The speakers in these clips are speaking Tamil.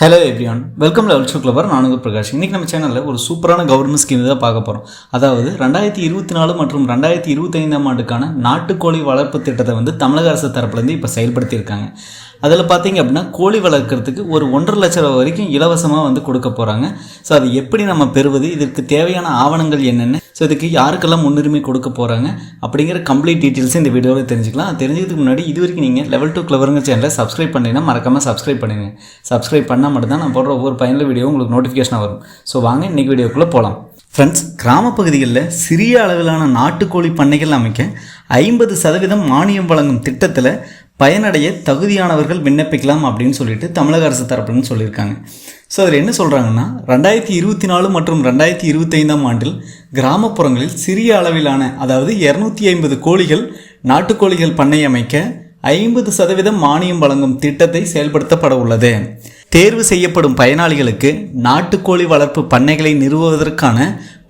Hello everyone welcome level two clever நானுங்க பிரகாஷ். இன்றைக்கி நம்ம சேனலில் ஒரு சூப்பரான கவர்மெண்ட் ஸ்கீம் தான் பார்க்க போகிறோம் அதாவது ரெண்டாயிரத்தி இருபத்தி நாலு மற்றும் ரெண்டாயிரத்தி இருபத்தைந்தாம் ஆண்டுக்கான நாட்டுக்கோழி வளர்ப்பு திட்டத்தை வந்து தமிழக அரசு தரப்புலேருந்து இப்போ செயல்படுத்தியிருக்காங்க அதில் பார்த்தீங்க அப்படின்னா கோழி வளர்க்குறதுக்கு ஒரு ஒன்றரை லட்ச ரூபா வரைக்கும் இலவசமாக வந்து கொடுக்க போகிறாங்க ஸோ அது எப்படி நம்ம பெறுவது? இதற்கு தேவையான ஆவணங்கள் என்னென்ன? ஸோ இதுக்கு யாருக்கெல்லாம் முன்னுரிமை கொடுக்க போகிறாங்க அப்படிங்கிற கம்ப்ளீட் டீட்டெயில்ஸ் இந்த வீடியோவில் தெரிஞ்சுக்கலாம். தெரிஞ்சதுக்கு முன்னாடி இது வரைக்கும் நீங்கள் லெவல் டூ கிளவருங்க சேனலை சப்ஸ்கிரைப் பண்ணீங்கன்னா மறக்காமல் சப்ஸ்கிரைப் பண்ணுங்க. சப்ஸ்கிரைப் பண்ணால் மட்டும்தான் நான் போடுற ஒவ்வொரு பயனுள்ள வீடியோ உங்களுக்கு நோட்டிஃபிகேஷனாக வரும். ஸோ வாங்க இன்றைக்கி வீடியோக்குள்ளே போகலாம் ஃப்ரெண்ட்ஸ் கிராம பகுதிகளில் சிறிய அளவிலான நாட்டுக்கோழி பண்ணைகள் அமைக்க ஐம்பது சதவீதம் மானியம் வழங்கும் திட்டத்தில் பயனடைய தகுதியானவர்கள் விண்ணப்பிக்கலாம் அப்படின்னு சொல்லிட்டு தமிழக அரசு தரப்புன்னு சொல்லியிருக்காங்க. ஸோ அதில் என்ன சொல்கிறாங்கன்னா ரெண்டாயிரத்தி இருபத்தி நாலு மற்றும் ரெண்டாயிரத்தி இருபத்தைந்தாம் ஆண்டில் கிராமப்புறங்களில் சிறிய அளவிலான அதாவது இரநூத்தி ஐம்பது கோழிகள் நாட்டுக்கோழிகள் பண்ணை அமைக்க ஐம்பது சதவீதம் மானியம் வழங்கும் திட்டத்தை செயல்படுத்தப்பட உள்ளது. தேர்வு செய்யப்படும் பயனாளிகளுக்கு நாட்டுக்கோழி வளர்ப்பு பண்ணைகளை நிறுவுவதற்கான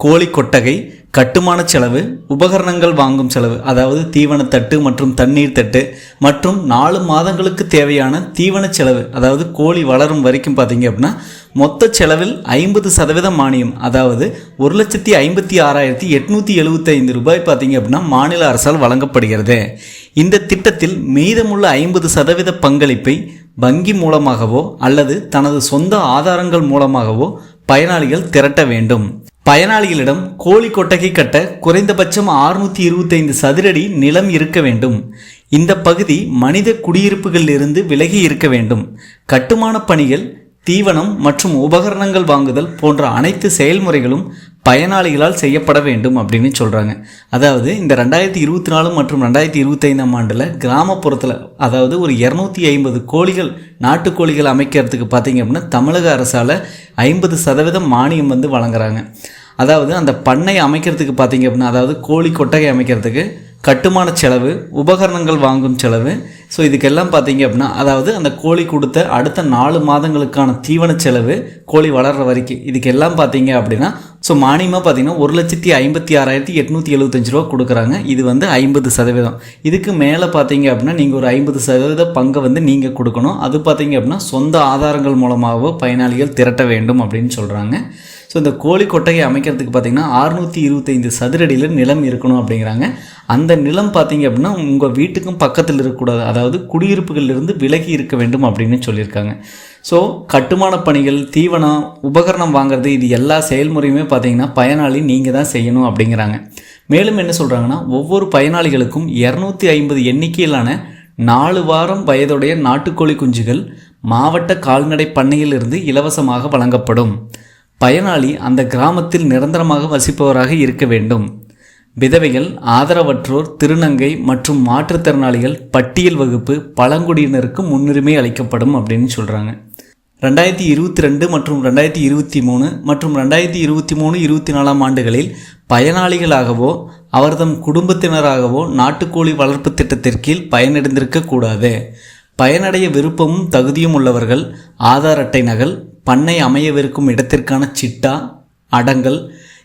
கோழி கொட்டகை கட்டுமான செலவு உபகரணங்கள் வாங்கும் செலவு அதாவது தீவனத்தட்டு மற்றும் தண்ணீர் தட்டு மற்றும் நாலு மாதங்களுக்கு தேவையான தீவன செலவு அதாவது கோழி வளரும் வரைக்கும் பார்த்தீங்க அப்படின்னா மொத்த செலவில் ஐம்பது சதவீதம் மானியம் அதாவது ஒரு லட்சத்தி ஐம்பத்தி ஆறாயிரத்தி எட்நூற்றி எழுபத்தைந்து ரூபாய் பார்த்தீங்க அப்படின்னா மாநில அரசால் வழங்கப்படுகிறது. இந்த திட்டத்தில் மீதமுள்ள ஐம்பது சதவீத பங்களிப்பை வங்கி மூலமாகவோ அல்லது தனது சொந்த ஆதாரங்கள் மூலமாகவோ பயனாளிகள் திரட்ட வேண்டும். பயனாளிகளிடம் கோழி கொட்டகை கட்ட குறைந்தபட்சம் ஆறுநூற்றி இருபத்தைந்து சதுரடி நிலம் இருக்க வேண்டும். இந்த பகுதி மனித குடியிருப்புகளிலிருந்து விலகி இருக்க வேண்டும். கட்டுமான பணிகள் தீவனம் மற்றும் உபகரணங்கள் வாங்குதல் போன்ற அனைத்து செயல்முறைகளும் பயனாளிகளால் செய்யப்பட வேண்டும் அப்படின்னு சொல்கிறாங்க அதாவது இந்த ரெண்டாயிரத்தி இருபத்தி நாலு மற்றும் ரெண்டாயிரத்தி இருபத்தைந்தாம் ஆண்டில் கிராமப்புறத்தில் அதாவது ஒரு இரநூத்தி ஐம்பது கோழிகள் நாட்டுக்கோழிகள் அமைக்கிறதுக்கு பார்த்தீங்க அப்படின்னா தமிழக அரசால் ஐம்பது சதவீதம் மானியம் வந்து வழங்குறாங்க. அதாவது அந்த பண்ணை அமைக்கிறதுக்கு பார்த்தீங்க அப்படின்னா அதாவது கோழி கொட்டகை அமைக்கிறதுக்கு கட்டுமான செலவு உபகரணங்கள் வாங்கும் செலவு. ஸோ இதுக்கெல்லாம் பார்த்தீங்க அப்படின்னா அதாவது அந்த கோழி கொடுத்த அடுத்த நாலு மாதங்களுக்கான தீவன செலவு கோழி வளர்கிற வரைக்கும். இதுக்கெல்லாம் பார்த்தீங்க அப்படின்னா ஸோ மானியமாக பார்த்தீங்கன்னா ஒரு லட்சத்தி ஐம்பத்தி ஆறாயிரத்தி எட்நூற்றி எழுபத்தஞ்சு ரூபா கொடுக்குறாங்க. இது வந்து ஐம்பது சதவீதம். இதுக்கு மேலே பார்த்தீங்க அப்படின்னா நீங்கள் ஒரு ஐம்பது சதவீத பங்கை வந்து நீங்கள் கொடுக்கணும். அது பார்த்தீங்க அப்படின்னா சொந்த ஆதாரங்கள் மூலமாகவோ பயனாளிகள் திரட்ட வேண்டும் அப்படின்னு சொல்கிறாங்க ஸோ இந்த கோழி கொட்டையை அமைக்கிறதுக்கு பார்த்தீங்கன்னா அறுநூற்றி இருபத்தைந்து சதுரடியில் நிலம் இருக்கணும் அப்படிங்கிறாங்க. அந்த நிலம் பார்த்தீங்க அப்படின்னா உங்கள் வீட்டுக்கும் பக்கத்தில் இருக்கக்கூடாது. அதாவது குடியிருப்புகளிலிருந்து விலகி இருக்க வேண்டும் அப்படின்னு சொல்லியிருக்காங்க. ஸோ கட்டுமான பணிகள் தீவனம் உபகரணம் வாங்குறது இது எல்லா செயல்முறையுமே பார்த்தீங்கன்னா பயனாளி நீங்கள் தான் செய்யணும் அப்படிங்கிறாங்க. மேலும் என்ன சொல்கிறாங்கன்னா ஒவ்வொரு பயனாளிகளுக்கும் இரநூத்தி ஐம்பது எண்ணிக்கையிலான நாலு வாரம் வயதுடைய நாட்டுக்கோழி குஞ்சுகள் மாவட்ட கால்நடை பண்ணையிலிருந்து இலவசமாக வழங்கப்படும். பயனாளி அந்த கிராமத்தில் நிரந்தரமாக வசிப்பவராக இருக்க வேண்டும். விதவைகள் ஆதரவற்றோர் திருநங்கை மற்றும் மாற்றுத்திறனாளிகள் பட்டியல் வகுப்பு பழங்குடியினருக்கு முன்னுரிமை அளிக்கப்படும் அப்படின்னு சொல்கிறாங்க ரெண்டாயிரத்தி இருபத்தி ரெண்டு மற்றும் ரெண்டாயிரத்தி இருபத்தி மூணு மற்றும் ரெண்டாயிரத்தி இருபத்தி மூணு இருபத்தி நாலாம் ஆண்டுகளில் பயனாளிகளாகவோ அவர்தம் குடும்பத்தினராகவோ நாட்டுக்கோழி வளர்ப்பு திட்டத்திற்கீழ் பயனடைந்திருக்கக்கூடாது பயனடைய விருப்பமும் தகுதியும் உள்ளவர்கள் ஆதார் அட்டை நகல் பண்ணை அமையவிருக்கும் இடத்திற்கான சிட்டா அடங்கல்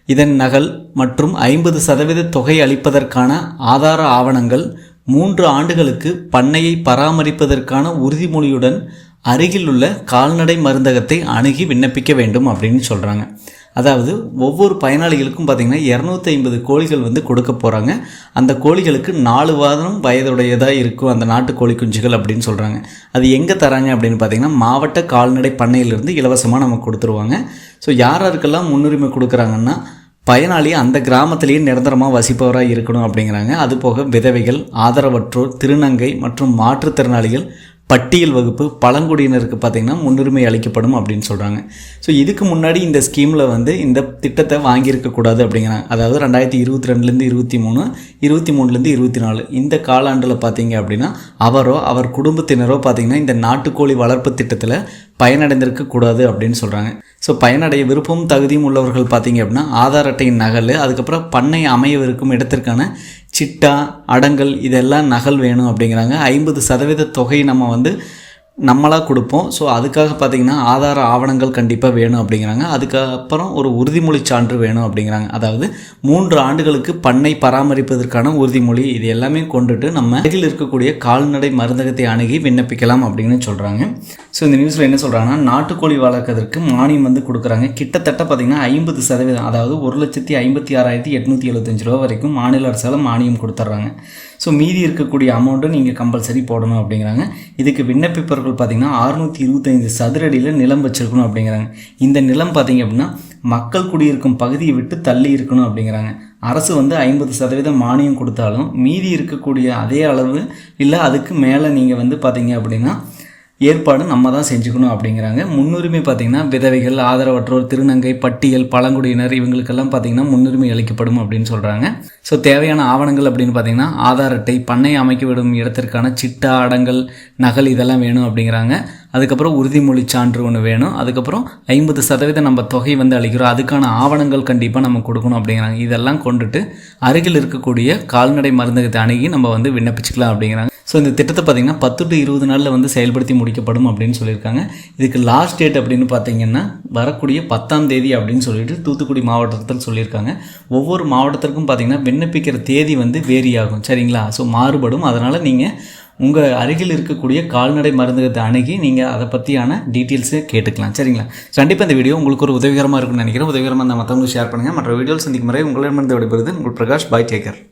இதன் நகல் மற்றும் ஐம்பது சதவீத தொகை அளிப்பதற்கான ஆதார ஆவணங்கள் மூன்று ஆண்டுகளுக்கு பண்ணையை பராமரிப்பதற்கான உறுதிமொழியுடன் அருகிலுள்ள கால்நடை மருந்தகத்தை அணுகி விண்ணப்பிக்க வேண்டும் அப்படின்னு சொல்கிறாங்க அதாவது ஒவ்வொரு பயனாளிகளுக்கும் பார்த்திங்கன்னா இரநூத்தி ஐம்பது கோழிகள் வந்து கொடுக்க போகிறாங்க அந்த கோழிகளுக்கு நாலு வாரம் வயதுடையதாக இருக்கும் அந்த நாட்டு கோழி குஞ்சுகள் அப்படின்னு சொல்கிறாங்க அது எங்கே தராங்க அப்படின்னு பார்த்திங்கன்னா மாவட்ட கால்நடை பண்ணையிலிருந்து இலவசமாக நமக்கு கொடுத்துருவாங்க. ஸோ யார் யாருக்கெல்லாம் முன்னுரிமை கொடுக்குறாங்கன்னா பயனாளி அந்த கிராமத்திலேயே நிரந்தரமாக வசிப்பவராக இருக்கணும் அப்படிங்கிறாங்க. அதுபோக விதவைகள் ஆதரவற்றோர் திருநங்கை மற்றும் மாற்றுத்திறனாளிகள் பட்டியல் வகுப்பு பழங்குடியினருக்கு பார்த்திங்கன்னா முன்னுரிமை அளிக்கப்படும் அப்படின்னு சொல்கிறாங்க ஸோ இதுக்கு முன்னாடி இந்த ஸ்கீமில் வந்து இந்த திட்டத்தை வாங்கியிருக்கக்கூடாது அப்படிங்கிறாங்க. அதாவது ரெண்டாயிரத்தி இருபத்தி ரெண்டுலேருந்து இருபத்தி மூணு இருபத்தி மூணுலேருந்து இருபத்தி நாலு இந்த காலாண்டில் பார்த்தீங்க அப்படின்னா அவரோ அவர் குடும்பத்தினரோ பார்த்திங்கன்னா இந்த நாட்டுக்கோழி வளர்ப்பு திட்டத்தில் பயனடைந்திருக்கக்கூடாது அப்படின்னு சொல்கிறாங்க ஸோ பயனடைய விருப்பமும் தகுதியும் உள்ளவர்கள் பார்த்தீங்க அப்படின்னா ஆதார் அட்டையின் நகல் அதுக்கப்புறம் பண்ணை அமையவிருக்கும் இடத்திற்கான சிட்டா அடங்கல் இதெல்லாம் நகல் வேணும் அப்படிங்கிறாங்க. ஐம்பது சதவீத தொகை நம்ம வந்து நம்மளாக கொடுப்போம். ஸோ அதுக்காக பார்த்தீங்கன்னா ஆதார ஆவணங்கள் கண்டிப்பாக வேணும் அப்படிங்கிறாங்க. அதுக்கப்புறம் ஒரு உறுதிமொழி சான்று வேணும் அப்படிங்கிறாங்க. அதாவது மூன்று ஆண்டுகளுக்கு பண்ணை பராமரிப்பதற்கான உறுதிமொழி இது எல்லாமே கொண்டுட்டு நம்ம அருகில் இருக்கக்கூடிய கால்நடை மருந்தகத்தை அணுகி விண்ணப்பிக்கலாம் அப்படின்னு சொல்கிறாங்க ஸோ இந்த நியூஸில் என்ன சொல்கிறாங்கன்னா நாட்டுக்கோழி வளர்க்கறதுக்கு மானியம் வந்து கொடுக்குறாங்க. கிட்டத்தட்ட பார்த்தீங்கன்னா ஐம்பது சதவீதம் அதாவது ஒரு லட்சத்தி ஐம்பத்தி ஆறாயிரத்தி எட்நூற்றி எழுபத்தஞ்சு ரூபா வரைக்கும் மாநில அரசால் மானியம் கொடுத்துட்றாங்க ஸோ மீதி இருக்கக்கூடிய அமௌண்ட்டை நீங்கள் கம்பல்சரி போடணும் அப்படிங்கிறாங்க. இதுக்கு விண்ணப்பிப்பவர்கள் பார்த்தீங்கன்னா அறுநூற்றி இருபத்தைந்து சதுரடியில் நிலம் வச்சிருக்கணும் அப்படிங்கிறாங்க. இந்த நிலம் பார்த்தீங்க அப்படின்னா மக்கள் குடியிருக்கும் பகுதியை விட்டு தள்ளி இருக்கணும் அப்படிங்கிறாங்க. அரசு வந்து ஐம்பது சதவீதம் மானியம் கொடுத்தாலும் மீதி இருக்கக்கூடிய அதே அளவு இல்லை அதுக்கு மேலே நீங்கள் வந்து பார்த்தீங்க அப்படின்னா ஏற்பாடு நம்ம தான் செஞ்சுக்கணும் அப்படிங்கிறாங்க. முன்னுரிமை பார்த்திங்கன்னா விதவைகள் ஆதரவற்றோர் திருநங்கை பட்டியல் பழங்குடியினர் இவங்களுக்கெல்லாம் பார்த்திங்கன்னா முன்னுரிமை அளிக்கப்படும் அப்படின்னு சொல்கிறாங்க ஸோ தேவையான ஆவணங்கள் அப்படின்னு பார்த்தீங்கன்னா ஆதார் அட்டை பண்ணை அமைக்க விடும் இடத்திற்கான சிட்டா அடங்கல் நகல் இதெல்லாம் வேணும் அப்படிங்கிறாங்க. அதுக்கப்புறம் உறுதிமொழி சான்று ஒன்று வேணும். அதுக்கப்புறம் ஐம்பது சதவீதம் நம்ம தொகை வந்து அளிக்கிறோம். அதுக்கான ஆவணங்கள் கண்டிப்பாக நம்ம கொடுக்கணும் அப்படிங்கிறாங்க. இதெல்லாம் கொண்டுட்டு அருகில் இருக்கக்கூடிய கால்நடை மருந்தகத்தை அணுகி நம்ம வந்து விண்ணப்பிச்சுக்கலாம் அப்படிங்கிறாங்க. ஸோ இந்த திட்டத்தை பார்த்திங்கன்னா பத்து டு இருபது நாளில் வந்து செயல்படுத்தி முடிக்கப்படும் அப்படின்னு சொல்லியிருக்காங்க. இதுக்கு லாஸ்ட் டேட் அப்படின்னு பார்த்தீங்கன்னா வரக்கூடிய பத்தாம் தேதி அப்படின்னு சொல்லிட்டு தூத்துக்குடி மாவட்டத்தில் சொல்லியிருக்காங்க. ஒவ்வொரு மாவட்டத்திற்கும் பார்த்திங்கன்னா விண்ணப்பிக்கிற தேதி வந்து வேரி ஆகும் சரிங்களா? ஸோ மாறுபடும். அதனால் நீங்கள் உங்கள் அருகில் இருக்கக்கூடிய கால்நடை மருந்தகத்தை அணுகி நீங்கள் அதை பற்றியான டீட்டெயில்ஸை கேட்டுக்கலாம். சரிங்களா? கண்டிப்பாக இந்த வீடியோ உங்களுக்கு ஒரு உதவிகரமாக இருக்கும்னு நினைக்கிறேன். உதவிகரமாக அந்த மற்றவங்களுக்கு ஷேர் பண்ணுங்கள் மற்ற வீடியோவில் சந்திக்கும் முறை உங்களிடமிருந்து விடைபெறுது உங்கள் பிரகாஷ் பாய் டேக்கர்